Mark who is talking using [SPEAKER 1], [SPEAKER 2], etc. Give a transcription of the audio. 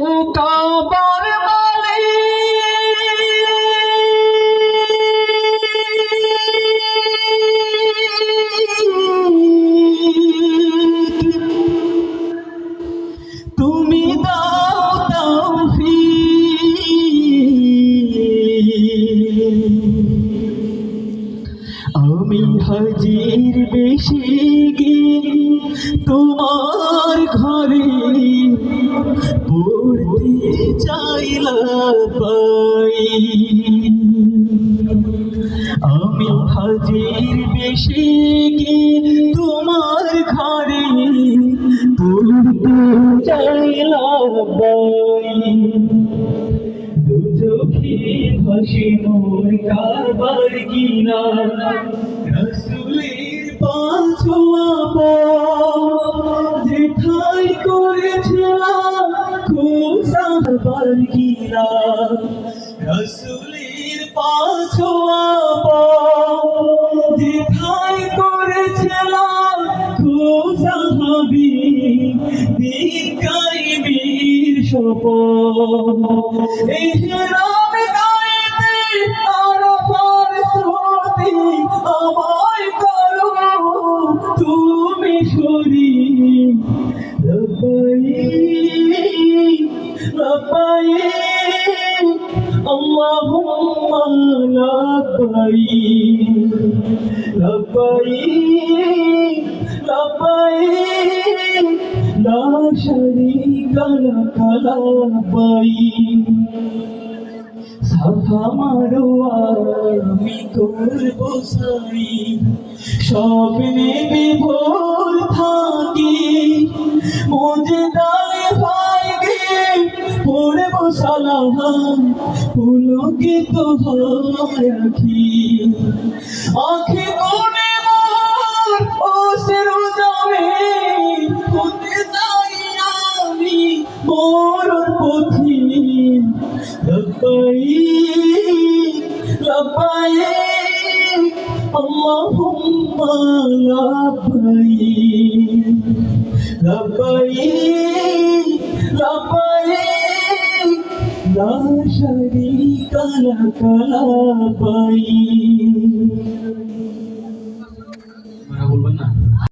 [SPEAKER 1] কাবার তুমি আমি হাজির বেশি গিয়ে তোমার পড়তে চাইলা পাই। আমি হাজির বেশি তোমার ঘরে? পড়তে চাইলা পাই। দুচোখে ভাসে মোর কারবার গিনা রসুলের পাঁচোয়া সারবার গিনা রসুলের পাঁচোয়া যেঠাই করেছিলাম সাহাবি দীর্ঘাই বীর শপথ এই রাম গাইতে আরাফার স্মৃতি আমায় করো তুমি সরি লবাই লবাই اللهم لبيك لبيك لبيك لا شريك لك لبيك সাফা মারোয়া আমি করব সাই স্বপ্নে বিভোর থাকি মজে দায় ভাই পড়ে বসালাম পুলকে তো আখি আখি কোনে মোর, ও সেরো যাবে হতে যাই আমি মোর পথি লপাই লপাই আল্লাহুম্মা লপাই লপাই কপালে না শরী কালা কালা পাই